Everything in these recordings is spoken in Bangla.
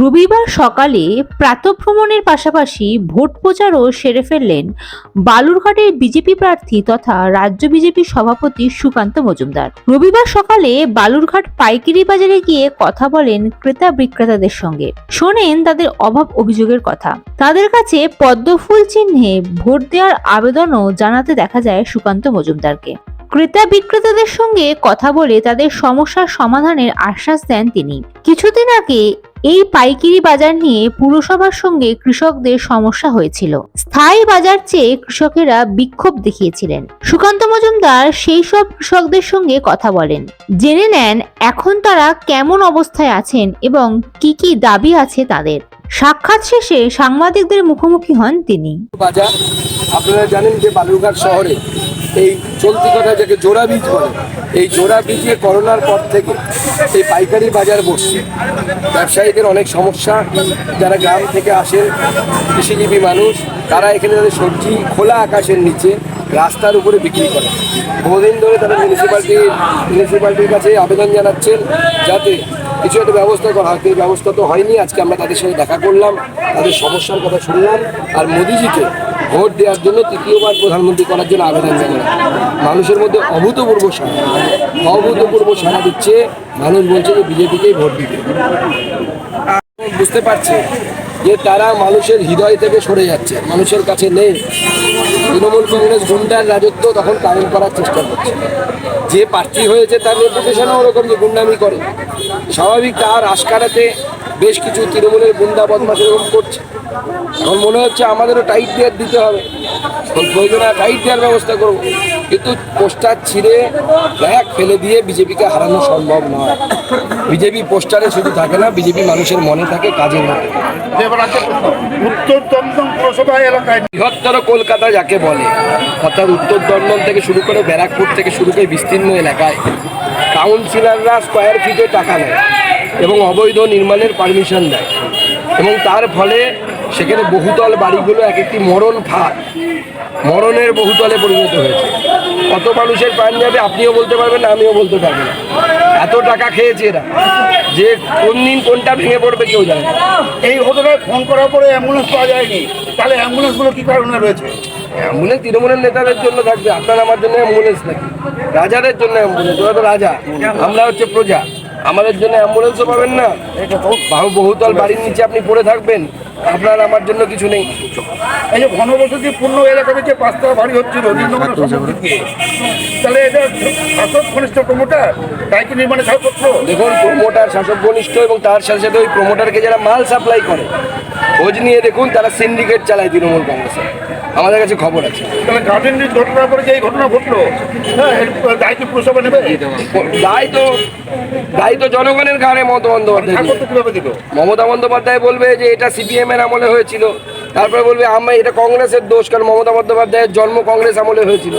রবিবার সকালে প্রাতঃভ্রমণের পাশাপাশি ভোট প্রচারও সেরে ফেললেন বালুরঘাটের বিজেপি প্রার্থী তথা রাজ্য বিজেপি সভাপতি সুকান্ত মজুমদার। রবিবার সকালে বালুরঘাট পাইকারি বাজারে গিয়ে কথা বলেন ক্রেতা বিক্রেতাদের সঙ্গে। শোনেন তাদের অভাব অভিযোগের কথা। তাদের কাছে পদ্মফুল চিহ্নে ভোট দেওয়ার আবেদনও জানাতে দেখা যায় সুকান্ত মজুমদারকে। ক্রেতা বিক্রেতাদের সঙ্গে কথা বলে তাদের সমস্যার সমাধানের আশ্বাস দেন তিনি। কিছুদিন আগে এই পাইকারি বাজার নিয়ে পুরসভার সঙ্গে কৃষকদের সমস্যা হয়েছিল। স্থায়ী বাজার চেয়ে কৃষকেরা বিক্ষোভ দেখিয়েছিলেন। সুকান্ত মজুমদার সেই সব কৃষকদের সঙ্গে কথা বলেন। জেনে নেন, এখন তারা কেমন অবস্থায় আছেন এবং কি কি দাবি আছে তাদের। সাক্ষাৎ শেষে সাংবাদিকদের মুখোমুখি হন তিনি। বাজার, আপনারা জানেন যে বালুরঘাট শহরে এই চলতি কথা যাকে জোড়া বীজ বলে, এই জোড়া বীজে করোনার পর থেকে এই পাইকারি বাজার বসছে। ব্যবসায়ীদের অনেক সমস্যা, যারা গ্রাম থেকে আসেন কৃষিজীবী মানুষ, তারা এখানে তাদের সবজি খোলা আকাশের নিচে রাস্তার উপরে বিক্রি করে। বহুদিন ধরে তারা মিউনিসিপ্যালিটি মিউনিসিপ্যালিটির কাছে আবেদন জানাচ্ছেন যাতে কিছু একটা ব্যবস্থা করা হয় এই ব্যবস্থা তো হয়নি, আজকে আমরা তাদের সাথে দেখা করলাম, তাদের সমস্যার কথা শুনলাম, আর মোদিজিকে ভোট দেওয়ার জন্য তৃতীয়বার প্রধানমন্ত্রী করার জন্য আবেদন জানালাম মানুষের মধ্যে অভূতপূর্ব সাড়া। অভূতপূর্ব সাড়া দিচ্ছে মানুষ বলছে যে বিজেপিকেই ভোট দিতে বুঝতে পারছে যে তারা মানুষের হৃদয় থেকে সরে যাচ্ছে, মানুষের কাছে নেই। তৃণমূল কংগ্রেস গুন্ডার রাজত্ব তখন কায়েম করার চেষ্টা করছে। যে প্রার্থী হয়েছে তার রেপুটেশনও ওরকম যে গুন্ডামি করে। স্বাভাবিক তার আশকারাতে বেশ কিছু তৃণমূলের গুন্ডা বদমাশ এরকম করছে। এখন মনে হচ্ছে আমাদেরও টাইট দেয়ার দিতে হবে। প্রয়োজনে টাইট দেওয়ার ব্যবস্থা করব। কিন্তু পোস্টার ছিঁড়ে ব্যাগ ফেলে দিয়ে বিজেপিকে হারানো সম্ভব নয়। বিজেপি পোস্টারে শুধু থাকে না বিজেপি মানুষের মনে থাকে কাজে প্রশ্ন। উত্তর দমদম পুরসভা এলাকায়। বৃহত্তর কলকাতা যাকে বলে অর্থাৎ উত্তর দমদম থেকে শুরু করে ব্যারাকপুর থেকে শুরু করে বিস্তীর্ণ এলাকায়। কাউন্সিলররা স্কোয়ার ফিটে টাকা নেয়। এবং অবৈধ নির্মাণের পারমিশন দেয়। এবং তার ফলে সেখানে বহুতল বাড়িগুলো এক একটি মরণ ফাঁক মরণের বহুতলে পরিণত হয়েছে। কত মানুষের প্রাণ যাবে আপনিও বলতে পারবেন না আমিও বলতে পারব না। এত টাকা খেয়েছে এরা। যে কোন দিন কোনটা ভেঙে পড়বে কেউ জানে এই ঘটনায় ফোন করার পরে অ্যাম্বুলেন্স পাওয়া যায়নি। তাহলে অ্যাম্বুলেন্সগুলো কী কারণে রয়েছে? অ্যাম্বুলেন্স তৃণমূলের নেতাদের জন্য থাকবে। আপনার আমার জন্য অ্যাম্বুলেন্স নাকি? রাজাদের জন্য অ্যাম্বুলেন্স ওরা তো রাজা। আমরা হচ্ছে প্রজা। আমাদের জন্য অ্যাম্বুলেন্সও পাবেন না। বাহু বহুতল বাড়ির নিচে আপনি পড়ে থাকবেন। আপনার আমার জন্য কিছু নেই। এই যে ঘনবসতি পূর্ণ এলাকাতে যে পাঁচতলা বাড়ি হচ্ছিল তাহলে এটা শাসক ঘনিষ্ঠ প্রমোটার দায়িত্ব কি নির্মাণে ছাড়পত্র দেখুন প্রমোটার শাসক ঘনিষ্ঠ এবং তার সাথে সাথে ওই প্রমোটারকে যারা মাল সাপ্লাই করে খোঁজ নিয়ে দেখুন তারা সিন্ডিকেট চালায় তৃণমূল কংগ্রেসে। আমাদের কাছে খবর আছে। তাহলে ঘটনার পরে যে ঘটনা ঘটলো হ্যাঁ এর দায় কি পুরসভা নেবে? দায় তো দায় জনগণের ঘাড়ে মমতা বন্দ্যোপাধ্যায় মমতা বন্দ্যোপাধ্যায় বলবে যে এটা সিপিএম এর আমলে হয়েছিল। তারপরে বলবে আমরা এটা কংগ্রেসের দোষ কারণ মমতা বন্দ্যোপাধ্যায়ের জন্ম কংগ্রেস আমলে হয়েছিল।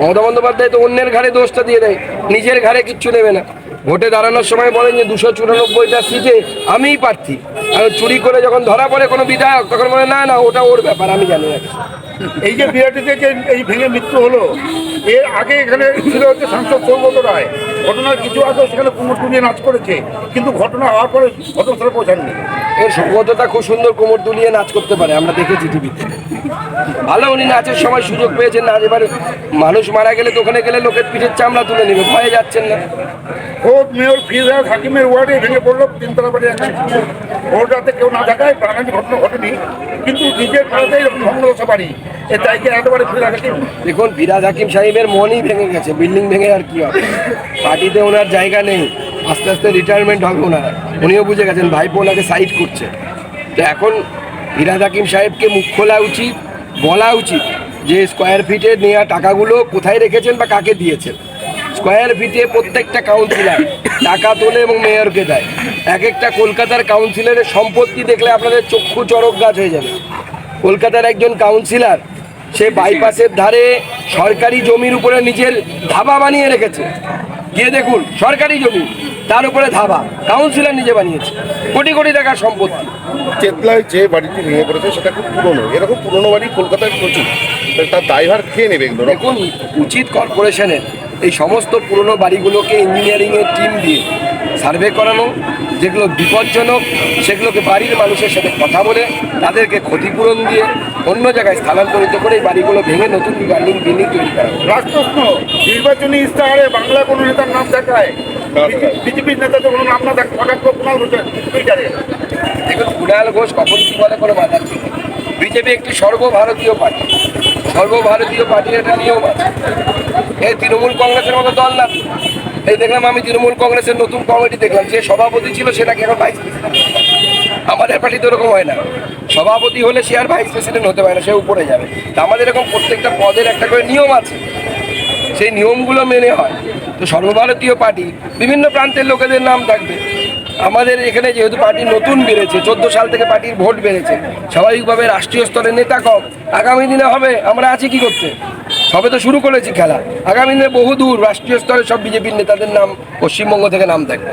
মমতা বন্দ্যোপাধ্যায় তো অন্যের ঘাড়ে দোষটা দিয়ে দেয় নিজের ঘাড়ে কিচ্ছু নেবে না। ভোটে দাঁড়ানোর সময় বলেন যে দুশো চুরানব্বইটা সিটে আমিই প্রার্থী। আর চুরি করে যখন ধরা পড়ে কোনো বিধায়ক তখন বলে না না ওটা ওর ব্যাপার আমি জানি না। এই যে বিরাটিতে যে এই ভেঙে মৃত্যু হলো এর আগে এখানে ছিল হচ্ছে সাংসদ সৌগত রায়। ঘটনার কিছু আগে সেখানে কুমোর টুনিয়ে নাচ করেছে কিন্তু ঘটনা হওয়ার পরে ঘটনাস্থলে পৌঁছাননি এর সৌগতটা খুব সুন্দর কোমর তুলিয়ে নাচ করতে পারে আমরা দেখেছি টিভিতে। ভালো উনি নাচের সময় সুযোগ পেয়েছেন নাচ এবার মানুষ মারা গেলে তো ওখানে গেলে লোকের পিঠের চামড়া তুলে নেবে ভয়ে যাচ্ছেন না। খোদ মেয়র ফিরহাদ হাকিমের ওয়ার্ডে ভেঙে পড়ল তিনতলা বাড়ি একটা রাতে কেউ না থাকায় প্রাণান্তিক ঘটনা ঘটেনি কিন্তু নিজের পাড়াতেই এরকম ভগ্নদশা বাড়ি এ তাই কি একেবারে ফিরহাদ হাকিম। দেখুন ফিরাজ হাকিম সাহেবের মনই ভেঙে গেছে বিল্ডিং ভেঙে আর কি হবে? পার্টিতে ওনার জায়গা নেই আস্তে আস্তে রিটায়ারমেন্ট হবে ওনার। উনিও বুঝে গেছেন ভাইপো ওনাকে সাইড করছে। তো এখন ফিরাজ হাকিম সাহেবকে মুখ খোলা উচিত, বলা উচিত যে স্কোয়ার ফিটে নেওয়া টাকাগুলো কোথায় রেখেছেন বা কাকে দিয়েছেন। স্কোয়ার ফিটে প্রত্যেকটা কাউন্সিলর টাকা তোলে এবং মেয়রকে দেয়। এক একটা কলকাতার কাউন্সিলরের সম্পত্তি দেখলে আপনাদের চক্ষু চরক গাছ হয়ে যাবে। কলকাতার একজন কাউন্সিলর সে বাইপাসের ধারে সরকারি জমির উপরে নিজের ধাবা বানিয়ে রেখেছে। গিয়ে দেখুন, সরকারি জমি। তার উপরে ধাবা। কাউন্সিলর নিজে বানিয়েছে। কোটি কোটি টাকার সম্পত্তি। চেতলায় যে বাড়িটি ভেঙে পড়েছে সেটা খুব পুরনো। এরকম পুরনো বাড়ি কলকাতায় প্রচুর। তার দায়ভার খেয়ে নেবে এগুলো? দেখুন উচিত কর্পোরেশনের এই সমস্ত পুরনো বাড়িগুলোকে ইঞ্জিনিয়ারিংয়ের টিম দিয়ে সার্ভে করানো যেগুলো বিপজ্জনক সেগুলোকে বাড়ির মানুষের সাথে কথা বলে তাদেরকে ক্ষতিপূরণ দিয়ে অন্য জায়গায় স্থানান্তরিত করে এই বাড়িগুলো ভেঙে নতুন বিল্ডিং বিল্ডিং তৈরি করা। লাস্ট প্রশ্ন নির্বাচনী ইস্তাহারে বাংলা কোনো নেতার নাম দেখায়? বিজেপির নেতাদের কোনো নাম না দেখ হঠাৎ করে কুণাল ঘোষের টুইটারে দেখুন কুণাল ঘোষ কখন কি বলে কোনো বাধা বিজেপি একটি সর্বভারতীয় পার্টি। সর্বভারতীয় পার্টির একটা নিয়ম আছে। এই তৃণমূল কংগ্রেসের মতো দল না। এই দেখলাম আমি তৃণমূল কংগ্রেসের নতুন কমিটি দেখলাম। যে সভাপতি ছিল সেটাকে এখন ভাইস প্রেসিডেন্ট আমাদের পার্টি তো ওরকম হয় না। সভাপতি হলে সে আর ভাইস প্রেসিডেন্ট হতে পারে না, সে উপরে যাবে। তা আমাদের এরকম প্রত্যেকটা পদের একটা করে নিয়ম আছে। সেই নিয়মগুলো মেনে হয়। তো সর্বভারতীয় পার্টি, বিভিন্ন প্রান্তের লোকেদের নাম থাকবে। আমাদের এখানে যেহেতু পার্টি নতুন বেড়েছে, চোদ্দ সাল থেকে পার্টির ভোট বেড়েছে, স্বাভাবিকভাবে রাষ্ট্রীয় স্তরে নেতা কম। আগামী দিনে হবে, আমরা আছি কি করতে? সবে তো শুরু করেছি খেলা। আগামী দিনে বহু দূর রাষ্ট্রীয় স্তরে সব বিজেপির নেতাদের নাম পশ্চিমবঙ্গ থেকে নাম থাকবে।